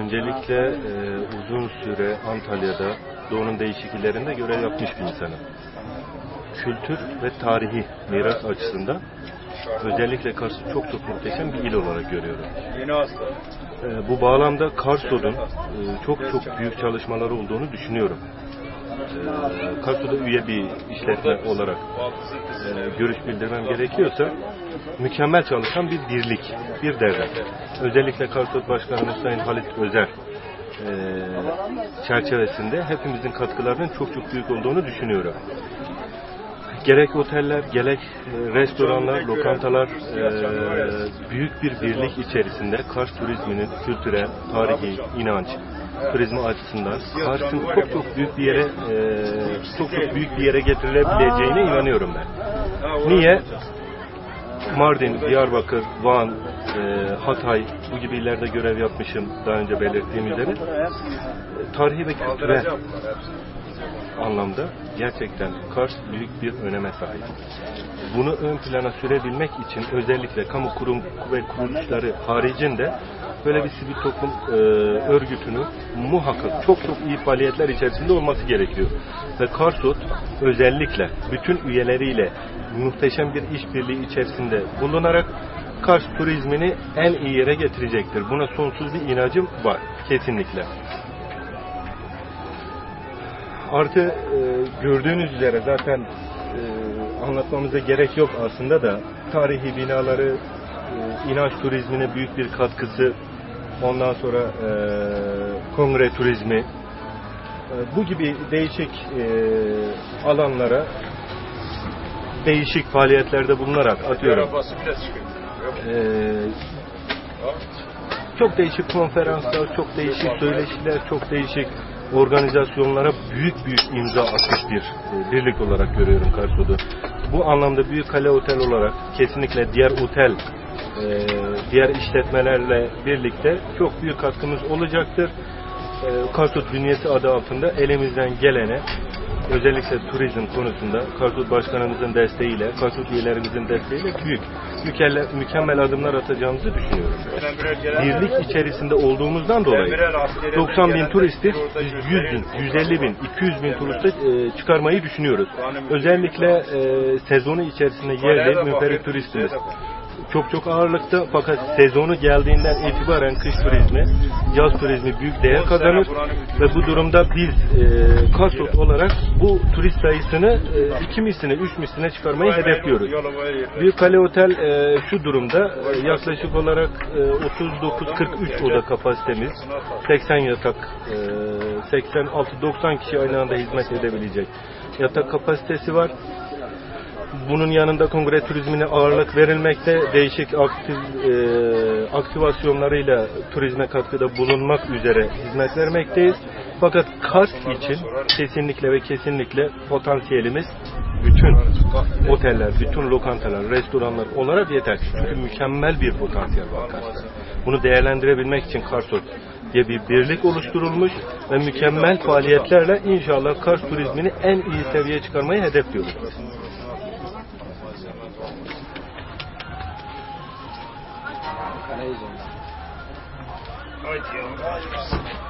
Öncelikle e, uzun süre Antalya'da doğunun değişik illerinde görev yapmış bir insanım. Kültür ve tarihi miras açısından özellikle Kars'ı çok çok muhteşem bir il olarak görüyorum. E, bu bağlamda Karsod'un e, çok çok büyük çalışmaları olduğunu düşünüyorum. E, Karsod'a üye bir işletme olarak e, görüş bildirmem gerekiyorsa mükemmel çalışan bir birlik, bir devlet. Özellikle Karsot Başkanımız Sayın Halit Özer e, çerçevesinde hepimizin katkılarının çok çok büyük olduğunu düşünüyorum. Gerek oteller, gerek e, restoranlar, lokantalar e, büyük bir birlik içerisinde Kars turizminin kültürel, tarihi, inanç, turizmi açısından Kars'ın çok çok büyük bir yere e, çok çok büyük bir yere getirilebileceğine inanıyorum ben. Niye? Mardin, Diyarbakır, Van, e, Hatay bu gibi illerde görev yapmışım daha önce belirttiğim üzere. Tarihi ve kültürel anlamda gerçekten Kars büyük bir öneme sahip. Bunu ön plana sürebilmek için özellikle kamu kurum ve kuruluşları haricinde böyle bir sivil toplum e, örgütünün muhakkak çok çok iyi faaliyetler içerisinde olması gerekiyor. Ve Karsot özellikle bütün üyeleriyle muhteşem bir işbirliği içerisinde bulunarak Kars turizmini en iyi yere getirecektir. Buna sonsuz bir inancım var kesinlikle. Artı e, gördüğünüz üzere zaten e, anlatmamıza gerek yok aslında da tarihi binaları, e, inanç turizmine büyük bir katkısı, ondan sonra e, kongre turizmi, e, bu gibi değişik e, alanlara değişik faaliyetlerde bulunarak atıyorum. E, çok değişik konferanslar, çok değişik söyleşiler, çok değişik organizasyonlara büyük büyük imza atmış bir e, birlik olarak görüyorum Karsod'u. Bu anlamda Büyük Kale Otel olarak kesinlikle diğer otel, e, diğer işletmelerle birlikte çok büyük katkımız olacaktır. E, Karsod bünyesi adı altında elimizden gelene özellikle turizm konusunda Karsud Başkanımızın desteğiyle, Karsud üyelerimizin desteğiyle büyük, mükemmel, mükemmel adımlar atacağımızı düşünüyorum. Birlik içerisinde olduğumuzdan dolayı Birer askeri 90 bin turisti Orada biz 100 yüzleri- bin, 150 bin, 200 bin turiste çıkarmayı düşünüyoruz. Özellikle e, sezonu içerisinde yerli müferit turistimiz çok çok ağırlıkta fakat sezonu geldiğinden itibaren kış turizmi, yaz turizmi büyük değer kazanır ve bu durumda biz e, Karsot olarak bu turist sayısını e, iki misline, üç misline çıkarmayı hedefliyoruz. Büyük Kale Otel e, şu durumda e, yaklaşık olarak e, 39-43 oda kapasitemiz, 80 yatak, e, 86-90 kişi aynı anda hizmet edebilecek yatak kapasitesi var. Bunun yanında kongre turizmine ağırlık verilmekte, değişik aktif, e, aktivasyonlarıyla turizme katkıda bulunmak üzere hizmet vermekteyiz. Fakat Kars için kesinlikle ve kesinlikle potansiyelimiz bütün oteller, bütün lokantalar, restoranlar olarak yeter. Çünkü mükemmel bir potansiyel var Kars'ta. Bunu değerlendirebilmek için Karsot diye bir birlik oluşturulmuş ve mükemmel faaliyetlerle inşallah Kars turizmini en iyi seviyeye çıkarmayı hedefliyoruz. Haydi ya.